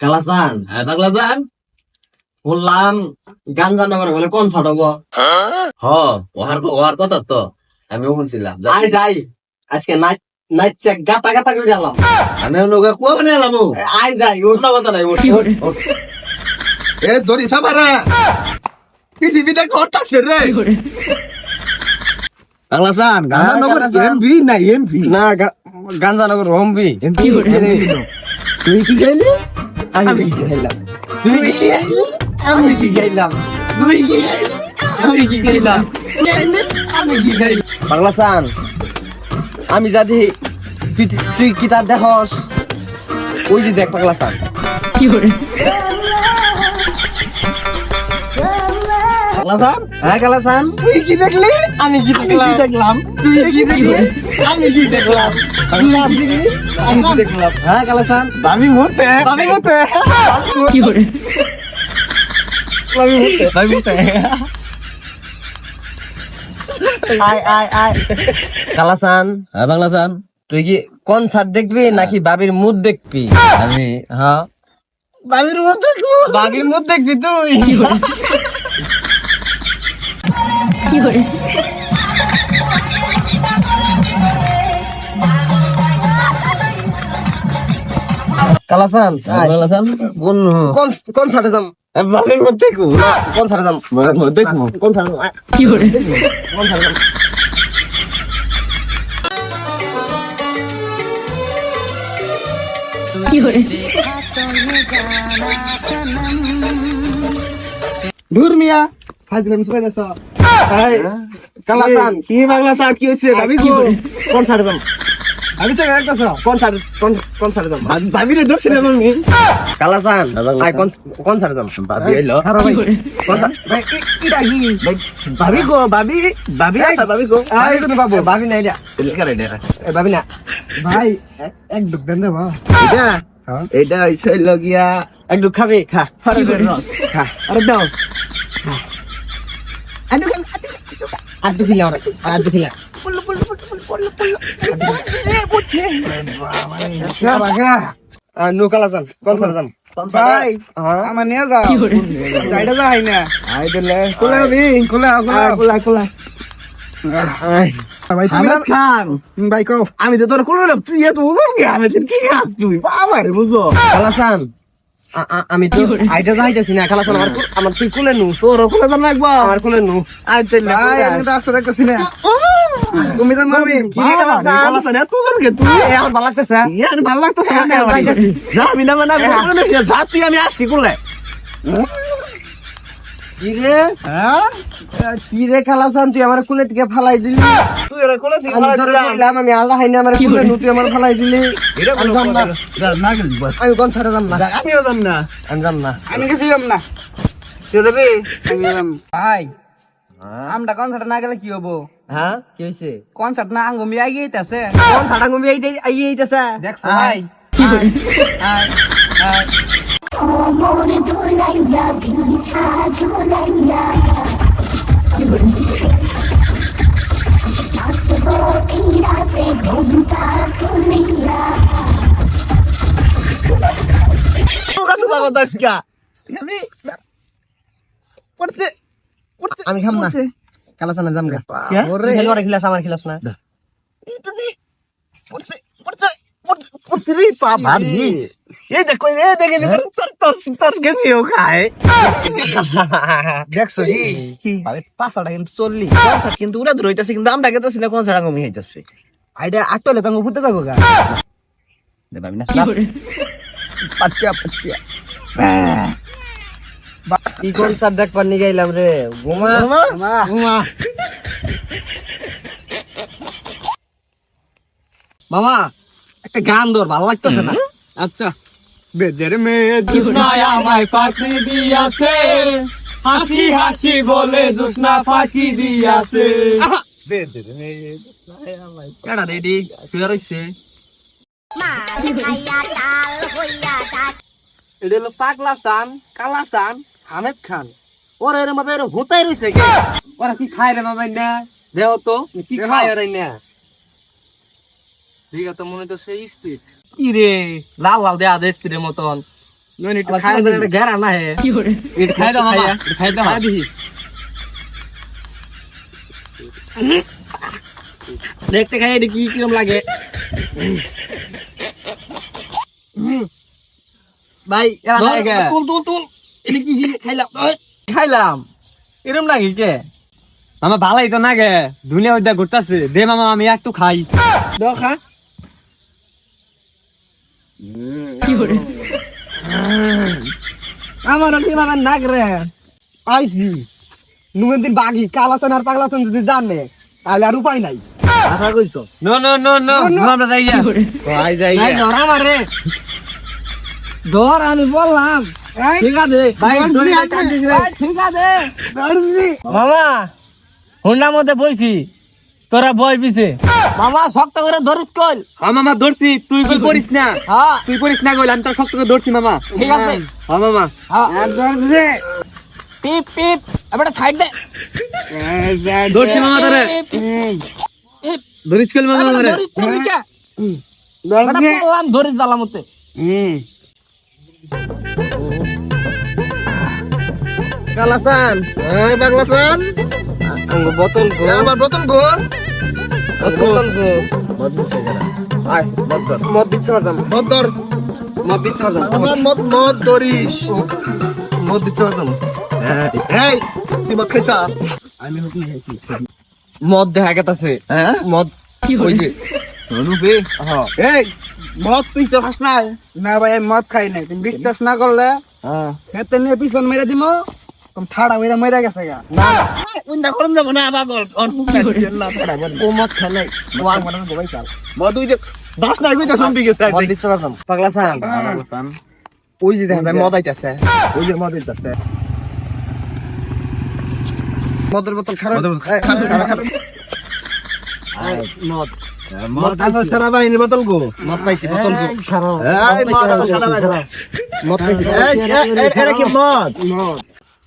কালাসান হ্যাঁ পাগলা যান বললাম গাঞ্জা নগর বলে কোন ছাড় হব? হ ওহার ওহার কথা তো আমি শুনছিলাম। যা- আই যাই। আজকে নাচ নাচছে গাতা গাতা করে গেলাম আমি নৌকা কুয়া বানিয়ে এলাম আই যাই ওর কথা নাই এ ধরি সাবারা। পৃথিবীতে ঘটাচ্ছে রে? পাগলা যান গানা নগর এমভি না এমভি? না গা- গাঞ্জা নগর হম্বি এমভি তুই কি খাইলি আমি কি খাইলাম তুই কি খাইলি আমি কি খাইলাম তুই কি খাইলি আমি কি খাইলাম আমি কি খাইলাম বাংলা সান আমি যদি তুই তুই কি তার দেখস ওই যে দেখ পাগলা সান। পাগলা যান হ্যাঁ কালা সান তুই কি দেখলি? আমি কি দেখলাম? তুই কি দেখলি? আমি কি দেখলাম? আমি কি কি দেখলাম? হ্যাঁ কালা সান আমি মতে আমি মতে আমি মতে আমি মতে আয় আয় আয়। কালা সান হ্যাঁ বাংলা যান তুই কি কনসার্ট দেখবি নাকি বাবির মুদ দেখবি? আমি? হ্যাঁ। বাবির মতে বাবির মুদ দেখবি তুই। কালাসান আয়। বাংলা যান কোন কোন কোন সাথে যাম? বাবির মতে কো। কোন সাথে যাম? বাবির মতে কো। কোন সাথে যাম? কোন সাথে যাম? ধুর মিয়া। ফাজলাম কালাসান। কি বাংলা কি হচ্ছে? ভাবি গো কোন সাথে যাম আমি সে একটাছ কোন সাথে কোন কোন যাম ভাবি রে দর্শন কালাসান আয় কোন কোন সাথে যাম ভাবি এলো ভাই ই- ইটা কি ভাবি? গো ভাবি ভাবি আছে ভাবি গো আয় তুমি বাবু বাবি নাই এটা করে দে এ, বাবি না। ভাই এক- এক ডুব দেন দেবা। এটা এটা হইছে লগিয়া। একটু খাবি খা। খা। আরে দাও। নু কোন ভাই আমার নিয়ে যাও। যা না। আই দিলে কোলা কোলা কোলা আমি তো তোর কোলা তুই এত ওজন গে আমি কি খাস তুই? বাবা রে বুঝো কালাসান আমি তো আইটা যাইতেছি না কালাসান আমার আমার তুই কুলে নু তোর কোলা তো লাগবো। আমার কুলে নু। আই আমি তো আসতে দেখতেছি না। তুমি তো নামি। ভালো লাগতেছে ভালো লাগতো যাইতাছি। যা আমি না মানে যা তুই আমি আসছি কোলে। কি রে? হ্যাঁ? কি রে কালাসান তুই আমার কুলে থেকে ফালাই দিলি। তুই কোলে থেকে আমি দিলাম। আমি আল্লাহ হাইনি আমার কুলে নু তুই আমার ফালাই দিলি। এটা কোন যাম না। না। গেলি আমি কোন সাথে যাম না। আমিও জান না। আমি যাম না। আমি গেছি যাম না। দেবি আমি ভাই আমরা কনসার্ট না গেলে কি হব? হ্যাঁ? কি হইছে? কনসার্ট না আঙ্গুমি আই গেইতাছে কোন সাড়া ঘুমি আই আই আইতাছে। দেখছ ভাই? ঝুলাইয়া নাচব এই রাতে ঘুমটা আমি পড়তে পড়তে আমি খাম না। কালাসান যাম গা। কে? ওরে। হেলওয়ার খিলাস আমার খিলাস না। এই দেখো এই দেখে তোর তোর তোর তোর খায়। দেখছ কি? পাঁচটা কিন্তু কনসার্ট কিন্তু উড়া দূর হইতাছে কিন্তু আমরা গেতেছি না কনসার্ট আইডা আটলে তাঙ্গ ফুটে যাব গা। দে ভাবি না পাচ্চা পাচ্চা কি কনসার্ট দেখবার নিয়ে গেলাম রে? ঘুমা ঘুমা? মামা একটা গান ধর ভালো লাগতেছে না? আচ্ছা। বেদের মেয়ে জুসনায় আমায় ফাঁকি দিয়াছে। হাসি হাসি বলে জুসনা ফাঁকি দিয়াছে। কেডা রেডি? তুই রইছে। এটা হলো পাগলা সান কালা সান হামেদ খান। ওরা এরম ভাবে হুতাই রইছে কে? ওরা কি খায় রে মামাই না দেহ তো কি খায় ওরা না দিঘা তো মনে তো সেই স্পিড কি রে লাল লাল দেয়া দে স্পিডের মতন। না হে। খাই দাও খাই দাও দেখতে খাই এটা কি কিরম লাগে। ভাই এবার তুল তুল তুল। এটা কি কি খাইলাম? খাইলাম। এরম লাগে কে? মামা ভালোই তো না গে দুনিয়া ওইটা ঘুরতাছে। দে মামা আমি একটু খাই। দেখা আমার আপনি বাগান নাক রে। আইসি নুমেন দিন বাগি কালাসান আর পাগলাসান যদি জানে তাহলে আর উপায় নাই। আশা কইছ? নো নো নো নো আমরা যাই আই যাই ভাই ধর আমার রে। ধর আমি বললাম। ঠিক আছে ভাই, ভাই, ঠিক আছে মামা হুন্ডার মধ্যে বইছি। তোরা বই পিছে। মামা শক্ত করে ধরিস কল হ্যাঁ মামা ধরছি। তুই কই করিস না। হ্যাঁ। তুই করিস না কইল আমি তো শক্ত করে ধরছি মামা। ঠিক আছে। হ্যাঁ মামা। হ্যাঁ। ধরছে পিপ পিপ। এবার সাইড দে। ধরছি মামা ধরে ধরিস কইল মামা ধরে ধরিস ধরছি বালা মতে কালাসান। এই বাগলাসান। আঙ্গ বোতল গো আমার বোতল গো বোতল গো মদ দিছে কেন আয় মদ ধর। মদ দিছে না মদ ধর। মদ দিছে না মদ মদ ধরিস। মদ দিছে না এই তুই মদ খাইছা আমি হুকুম খাইছি। মদ দেখা গেতাছে। হ্যাঁ? মদ কি হইছে? হ্যাঁ। এই মদ তুই তো খাস না না ভাই মদ খাই নাই। তুমি বিশ্বাস না করলে হ্যাঁ। হেতে নিয়ে পিছন মেরে দিমু। ঠাড়া মেরে মেরে গেছে গা। উন্দা করুন যাব না ও আর মনে হয় চাল। দাস না সম্পি গেছে না পাগলা সান ওই যে দেখেন মদ আইতাছে। ওই যে মদ দিতে মদের বোতল খারাপ। মদ। মদ সারা বাহিনী বোতল গো। মদ পাইছি বোতল গো। মদ পাইছি এটা কি মদ? মদ।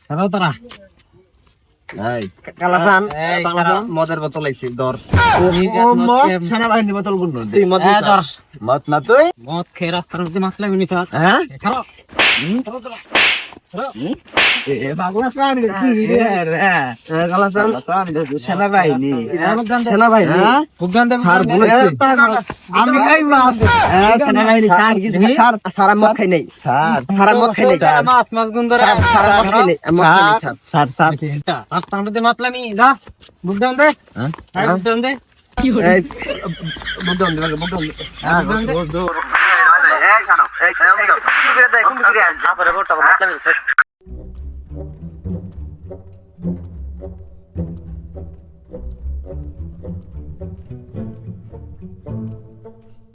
সারা তারা এই। কালাসান। মদের বোতল আইছি দর ও মদ সারা বাহিনী বোতল গুন তুই? মদ না তুই? মদ খেয়ে রাস্তার মধ্যে মাতলাম নিছা হ্যাঁ? খারাপ এ কি সারা মদ খাই নাই সারা মদ খাই নাই মাছ মাছ ধরে সারা মদ খাই নাই বুঝদাম দে বুঝদাম দে এই বুঝদাম দে বুঝদাম দে